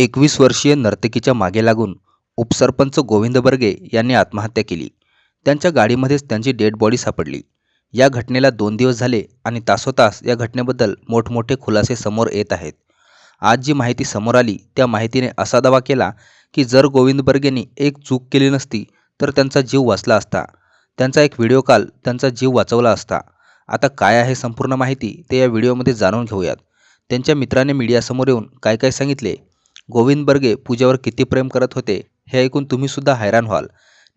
एकवीस वर्षीय नर्तकीच्या मागे लागून उपसरपंच गोविंद बर्गे यांनी आत्महत्या केली. त्यांच्या गाडीमध्येच त्यांची डेड बॉडी सापडली. या घटनेला दोन दिवस झाले आणि तासोतास या घटनेबद्दल मोठमोठे खुलासे समोर येत आहेत. आज जी माहिती समोर आली त्या माहितीने असा दावा केला की जर गोविंद बर्गेंनी एक चूक केली नसती तर त्यांचा जीव वाचला असता. त्यांचा एक व्हिडिओ कॉल त्यांचा जीव वाचवला असता. आता काय आहे संपूर्ण माहिती ते या व्हिडिओमध्ये जाणून घेऊयात. त्यांच्या मित्राने मीडियासमोर येऊन काय काय सांगितले गोविंद बर्गे पूजावर किती प्रेम करत होते हे ऐकून तुम्हीसुद्धा हैराण व्हाल.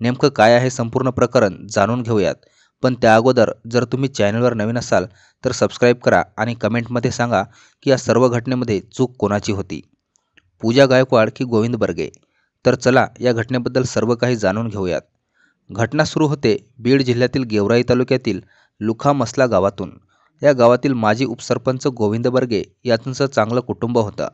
नेमकं काय आहे संपूर्ण प्रकरण जाणून घेऊयात. पण त्या अगोदर जर तुम्ही चॅनलवर नवीन असाल तर सबस्क्राईब करा आणि कमेंटमध्ये सांगा की या सर्व घटनेमध्ये चूक कोणाची होती? पूजा गायकवाड की गोविंद बर्गे? तर चला या घटनेबद्दल सर्व काही जाणून घेऊयात. घटना सुरू होते बीड जिल्ह्यातील गेवराई तालुक्यातील लुखा मसला गावातून. या गावातील माजी उपसरपंच गोविंद बर्गे यांचं चांगलं कुटुंब होतं.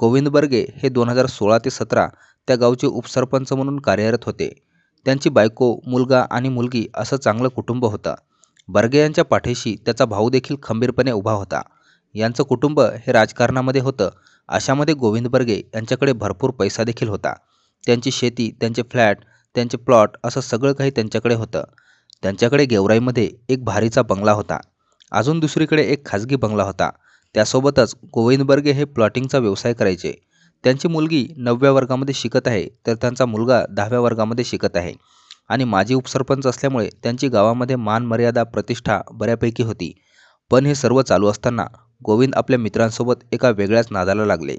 गोविंद बर्गे हे दोन हजार सोळा ते सतरा त्या गावचे उपसरपंच म्हणून कार्यरत होते. त्यांची बायको मुलगा आणि मुलगी असं चांगलं कुटुंब होतं. बर्गे यांच्या पाठीशी त्याचा भाऊ देखील खंबीरपणे उभा होता. यांचं कुटुंब हे राजकारणामध्ये होतं. अशामध्ये गोविंद बर्गे यांच्याकडे भरपूर पैसा देखील होता. त्यांची शेती त्यांचे फ्लॅट त्यांचे प्लॉट असं सगळं काही त्यांच्याकडे होतं. त्यांच्याकडे गेवराईमध्ये एक भारीचा बंगला होता. अजून दुसरीकडे एक खाजगी बंगला होता. त्यासोबतच गोविंद बर्गे हे प्लॉटिंगचा व्यवसाय करायचे. त्यांची मुलगी नवव्या वर्गामध्ये शिकत आहे तर त्यांचा मुलगा दहाव्या वर्गामध्ये शिकत आहे. आणि माजी उपसरपंच असल्यामुळे त्यांची गावामध्ये मान मर्यादा प्रतिष्ठा बऱ्यापैकी होती. पण हे सर्व चालू असताना गोविंद आपल्या मित्रांसोबत एका वेगळ्याच नादाला लागले.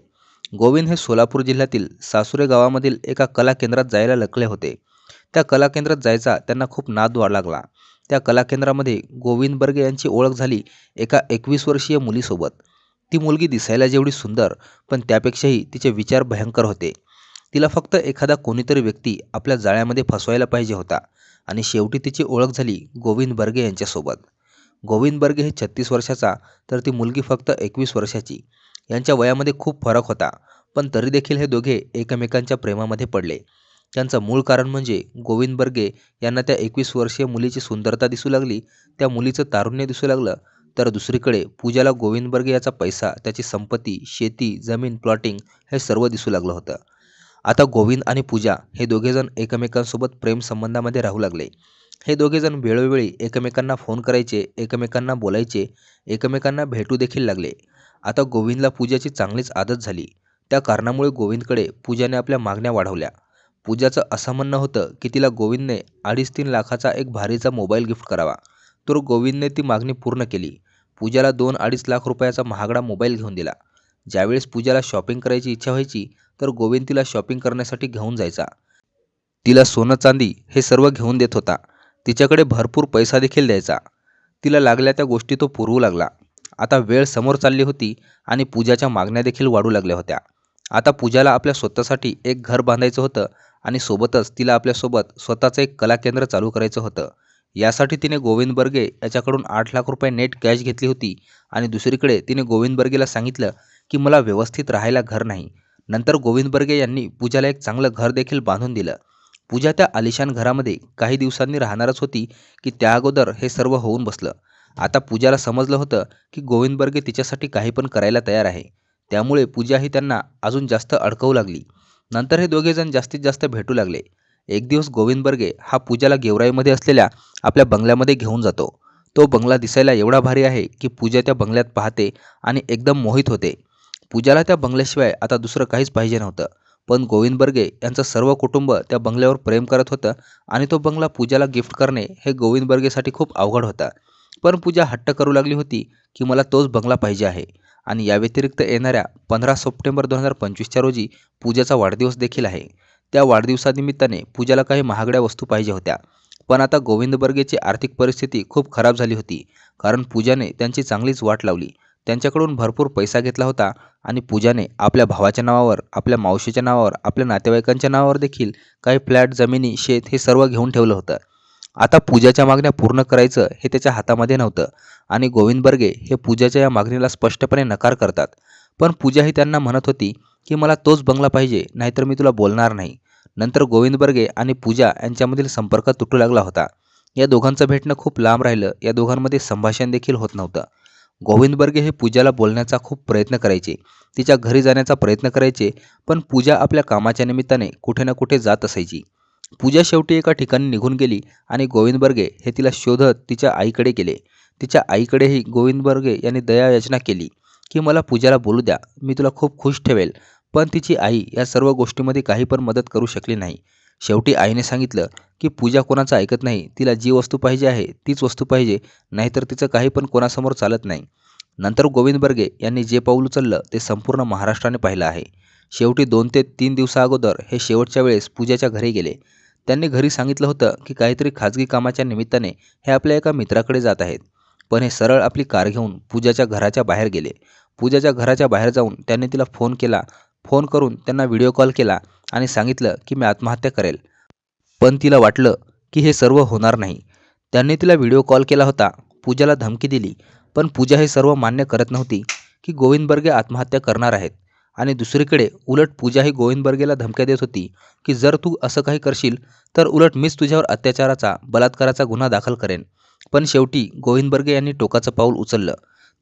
गोविंद हे सोलापूर जिल्ह्यातील सासुरे गावामधील एका कला केंद्रात जायला लकले होते. त्या कला केंद्रात जायचा त्यांना खूप नाद वाढ लागला. त्या कला केंद्रामध्ये गोविंद बर्गे यांची ओळख झाली एका एकवीस वर्षीय मुलीसोबत. ती मुलगी दिसायला जेवढी सुंदर पण त्यापेक्षाही तिचे विचार भयंकर होते. तिला फक्त एखादा कोणीतरी व्यक्ती आपल्या जाळ्यामध्ये फसवायला पाहिजे होता आणि शेवटी तिची ओळख झाली गोविंद बर्गे यांच्यासोबत. गोविंद बर्गे हे छत्तीस वर्षाचा तर ती मुलगी फक्त एकवीस वर्षाची. यांच्या वयामध्ये खूप फरक होता पण तरी देखील हे दोघे एकमेकांच्या प्रेमामध्ये पडले. त्यांचं मूळ कारण म्हणजे गोविंद बर्गे यांना त्या एकवीस वर्षीय मुलीची सुंदरता दिसू लागली त्या मुलीचं तारुण्य दिसू लागलं. तर दुसरीकडे पूजाला गोविंद बर्गे याचा पैसा त्याची संपत्ती शेती जमीन प्लॉटिंग हे सर्व दिसू लागलं होतं. आता गोविंद आणि पूजा हे दोघेजण एकमेकांसोबत प्रेमसंबंधामध्ये राहू लागले. हे दोघेजण वेळोवेळी एकमेकांना फोन करायचे एकमेकांना बोलायचे एकमेकांना भेटू देखील लागले. आता गोविंदला पूजाची चांगलीच आदत झाली. त्या कारणामुळे गोविंदकडे पूजाने आपल्या मागण्या वाढवल्या. पूजाचं असं म्हणणं होतं की तिला गोविंदने अडीच तीन लाखाचा एक भारीचा मोबाईल गिफ्ट करावा. तर गोविंदने ती मागणी पूर्ण केली. पूजाला दोन अडीच लाख रुपयाचा महागडा मोबाईल घेऊन दिला. ज्यावेळेस पूजाला शॉपिंग करायची इच्छा व्हायची तर गोविंद तिला शॉपिंग करण्यासाठी घेऊन जायचा. तिला सोनं चांदी हे सर्व घेऊन देत होता. तिच्याकडे भरपूर पैसा देखील द्यायचा. तिला लागल्या त्या गोष्टी तो पुरवू लागला. आता वेळ समोर चालली होती आणि पूजाच्या मागण्या देखील वाढू लागल्या होत्या. आता पूजाला आपल्या स्वतःसाठी एक घर बांधायचं होतं आणि सोबतच तिला आपल्यासोबत स्वतःचं एक कला केंद्र चालू करायचं होतं. यासाठी तिने गोविंद बर्गे याच्याकडून आठ लाख रुपये नेट कॅश घेतली होती आणि दुसरीकडे तिने गोविंद बर्गेला सांगितलं की मला व्यवस्थित राहायला घर नाही. नंतर गोविंद बर्गे यांनी पूजाला एक चांगलं घर देखील बांधून दिलं. पूजा त्या आलिशान घरामध्ये काही दिवसांनी राहणारच होती की त्या अगोदर हे सर्व होऊन बसलं. आता पूजाला समजलं होतं की गोविंद बर्गे तिच्यासाठी काही पण करायला तयार आहे. त्यामुळे पूजा ही त्यांना अजून जास्त अडकवू लागली. नंतर हे दोघेजण जास्तीत जास्त भेटू लागले. एक दिवस गोविंद बर्गे हा पूजाला गेवराईमध्ये असलेल्या आपल्या बंगल्यामध्ये घेऊन जातो. तो बंगला दिसायला एवढा भारी आहे की पूजा त्या बंगल्यात पाहते आणि एकदम मोहित होते. पूजाला त्या बंगल्याशिवाय आता दुसरं काहीच पाहिजे नव्हतं. पण गोविंद बर्गे यांचं सर्व कुटुंब त्या बंगल्यावर प्रेम करत होतं आणि तो बंगला पूजाला गिफ्ट करणे हे गोविंद बर्गेसाठी खूप अवघड होतं. पण पूजा हट्ट करू लागली होती की मला तोच बंगला पाहिजे आहे. आणि या व्यतिरिक्त येणाऱ्या पंधरा सप्टेंबर दोन हजार पंचवीसच्या रोजी पूजाचा वाढदिवस देखील आहे. त्या वाढदिवसानिमित्ताने पूजाला काही महागड्या वस्तू पाहिजे होत्या. पण आता गोविंद बर्गेची आर्थिक परिस्थिती खूप खराब झाली होती. कारण पूजाने त्यांची चांगलीच वाट लावली. त्यांच्याकडून भरपूर पैसा घेतला होता आणि पूजाने आपल्या भावाच्या नावावर आपल्या मावशीच्या नावावर आपल्या नातेवाईकांच्या नावावर देखील काही फ्लॅट जमिनी शेत हे सर्व घेऊन ठेवलं होतं. आता पूजाच्या मागण्या पूर्ण करायचं हे त्याच्या हातामध्ये नव्हतं. आणि गोविंद बर्गे हे पूजाच्या या मागणीला स्पष्टपणे नकार करतात. पण पूजा ही त्यांना म्हणत होती की मला तोच बंगला पाहिजे नाहीतर मी तुला बोलणार नाही. नंतर गोविंद बर्गे आणि पूजा यांच्यामधील संपर्क तुटू लागला होता. या दोघांचं भेटणं खूप लांब राहिलं. या दोघांमध्ये संभाषण देखील होत नव्हतं. गोविंद बर्गे हे पूजाला बोलण्याचा खूप प्रयत्न करायचे. तिच्या घरी जाण्याचा प्रयत्न करायचे पण पूजा आपल्या कामाच्या निमित्ताने कुठे ना कुठे जात असायची. पूजा शेवटी एका ठिकाणी निघून गेली आणि गोविंद बर्गे हे तिला शोधत तिच्या आईकडे गेले. तिच्या आईकडेही गोविंद बर्गे यांनी दया याचना केली की मला पूजाला बोलू द्या मी तुला खूप खुश ठेवेल. पण तिची आई या सर्व गोष्टीमध्ये काही पण मदत करू शकली नाही. शेवटी आईने सांगितलं की पूजा कोणाचं ऐकत नाही तिला जी वस्तू पाहिजे आहे तीच वस्तू पाहिजे नाहीतर तिचं काही पण कोणासमोर चालत नाही. नंतर गोविंद बर्गे यांनी जे पाऊल उचललं ते संपूर्ण महाराष्ट्राने पाहिलं आहे. शेवटी दोन ते तीन दिवसाअगोदर हे शेवटच्या वेळेस पूजाच्या घरी गेले. त्यांनी घरी सांगितलं होतं की काहीतरी खाजगी कामाच्या निमित्ताने हे आपल्या एका मित्राकडे जात आहेत. पण हे सरळ आपली कार घेऊन पूजाच्या घराच्या बाहेर गेले. पूजाच्या घराच्या बाहेर जाऊन त्यांनी तिला फोन केला. फोन करून त्यांना व्हिडिओ कॉल केला आणि सांगितलं की मी आत्महत्या करेल. पण तिला वाटलं की हे सर्व होणार नाही. त्यांनी तिला व्हिडिओ कॉल केला होता. पूजाला धमकी दिली. पण पूजा हे सर्व मान्य करत नव्हती की गोविंद बर्गे आत्महत्या करणार आहेत. आणि दुसरीकडे उलट पूजा ही गोविंदबर्गेला धमक्या देत होती की जर तू असं काही करशील तर उलट मीच तुझ्यावर अत्याचाराचा बलात्काराचा गुन्हा दाखल करेन. पण शेवटी गोविंदबर्गे यांनी टोकाचं पाऊल उचललं.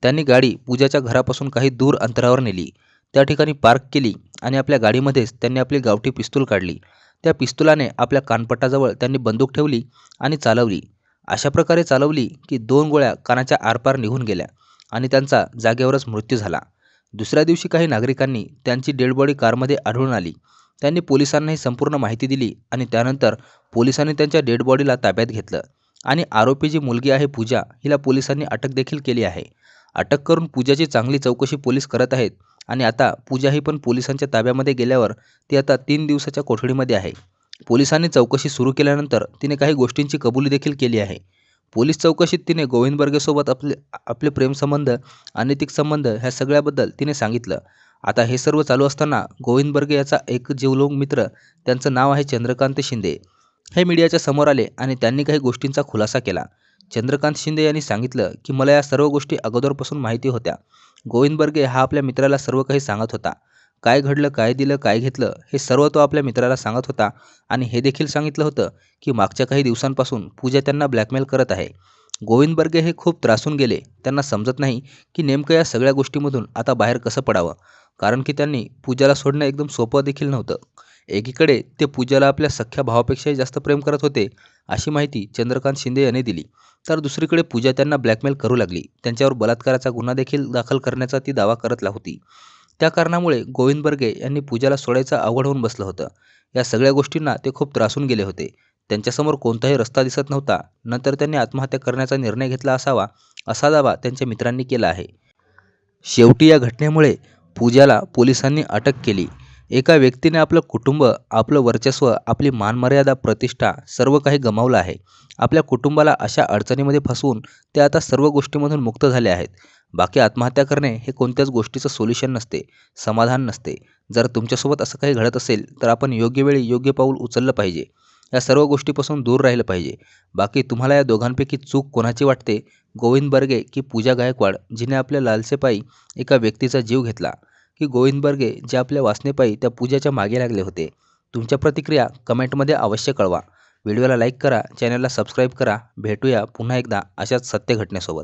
त्यांनी गाडी पूजाच्या घरापासून काही दूर अंतरावर नेली. त्या ठिकाणी पार्क केली आणि आपल्या गाडीमध्येच त्यांनी आपली गावठी पिस्तूल काढली. त्या पिस्तुलाने आपल्या कानपटाजवळ त्यांनी बंदूक ठेवली आणि चालवली. अशा प्रकारे चालवली की दोन गोळ्या कानाच्या आरपार निघून गेल्या आणि त्यांचा जागेवरच मृत्यू झाला. दुसऱ्या दिवशी काही नागरिकांनी त्यांची डेडबॉडी कारमध्ये आढळून आली. त्यांनी पोलिसांना ही संपूर्ण माहिती दिली आणि त्यानंतर पोलिसांनी त्यांच्या डेडबॉडीला ताब्यात घेतलं आणि आरोपी जी मुलगी आहे पूजा हिला पोलिसांनी अटक देखील केली आहे. अटक करून पूजाची चांगली चौकशी पोलीस करत आहेत आणि आता पूजा ही पण पोलिसांच्या ताब्यामध्ये गेल्यावर ती आता तीन दिवसाच्या कोठडीमध्ये आहे. पोलिसांनी चौकशी सुरू केल्यानंतर तिने काही गोष्टींची कबुली देखील केली आहे. पोलीस चौकशीत तिने गोविंद बर्गेसोबत आपले आपले प्रेमसंबंध अनैतिक संबंध ह्या सगळ्याबद्दल तिने सांगितलं. आता हे सर्व चालू असताना गोविंद बर्गे याचा एक जीवलोक मित्र त्यांचं नाव आहे चंद्रकांत शिंदे. हे मीडियाच्या समोर आले आणि त्यांनी काही गोष्टींचा खुलासा केला. चंद्रकांत शिंदे यांनी सांगितलं की मला या सर्व गोष्टी अगोदरपासून माहिती होत्या. गोविंद बर्गे हा आपल्या मित्राला सर्व काही सांगत होता. काय घडलं काय दिलं काय घेतलं हे सर्व तो आपल्या मित्राला सांगत होता. आणि हे देखील सांगितलं होतं की मागच्या काही दिवसांपासून पूजा त्यांना ब्लॅकमेल करत आहे. गोविंद बर्गे हे खूप त्रासून गेले. त्यांना समजत नाही की नेमकं या सगळ्या गोष्टीमधून आता बाहेर कसं पडावं. कारण की त्यांनी पूजाला सोडणं एकदम सोपं देखील नव्हतं. एकीकडे ते पूजाला आपल्या सख्ख्या भावापेक्षाही जास्त प्रेम करत होते अशी माहिती चंद्रकांत शिंदे यांनी दिली. तर दुसरीकडे पूजा त्यांना ब्लॅकमेल करू लागली. त्यांच्यावर बलात्काराचा गुन्हा देखील दाखल करण्याचा ती दावा करत होती. त्या कारणामुळे गोविंद बर्गे यांनी पूजाला सोडायचं अवघड होऊन बसलं होतं. या सगळ्या गोष्टींना ते खूप त्रासून गेले होते. त्यांच्यासमोर कोणताही रस्ता दिसत नव्हता. नंतर त्यांनी आत्महत्या करण्याचा निर्णय घेतला असावा असा दावा त्यांच्या मित्रांनी केला आहे. शेवटी या घटनेमुळे पूजाला पोलिसांनी अटक केली. एका व्यक्तीने आपलं कुटुंब आपलं वर्चस्व आपली मानमर्यादा प्रतिष्ठा सर्व काही गमावलं आहे. आपल्या कुटुंबाला अशा अडचणीमध्ये फसवून ते आता सर्व गोष्टीमधून मुक्त झाले आहेत. बाकी आत्महत्या करणे हे कोणत्याच गोष्टीचं सोल्युशन नसते समाधान नसते. जर तुमच्यासोबत असं काही घडत असेल तर आपण योग्य वेळी योग्य पाऊल उचललं पाहिजे. या सर्व गोष्टीपासून दूर राहिलं पाहिजे. बाकी तुम्हाला या दोघांपैकी चूक कोणाची वाटते? गोविंद बर्गे की पूजा गायकवाड जिने आपल्या लालसेपायी एका व्यक्तीचा जीव घेतला? की गोविंद बर्गे जे आपल्या वासनेपायी त्या पूजाच्या मागे लागले होते? तुमच्या प्रतिक्रिया कमेंटमध्ये अवश्य कळवा. व्हिडिओला लाईक करा चॅनलला सबस्क्राईब करा. भेटूया पुन्हा एकदा अशाच सत्य घटनेसोबत.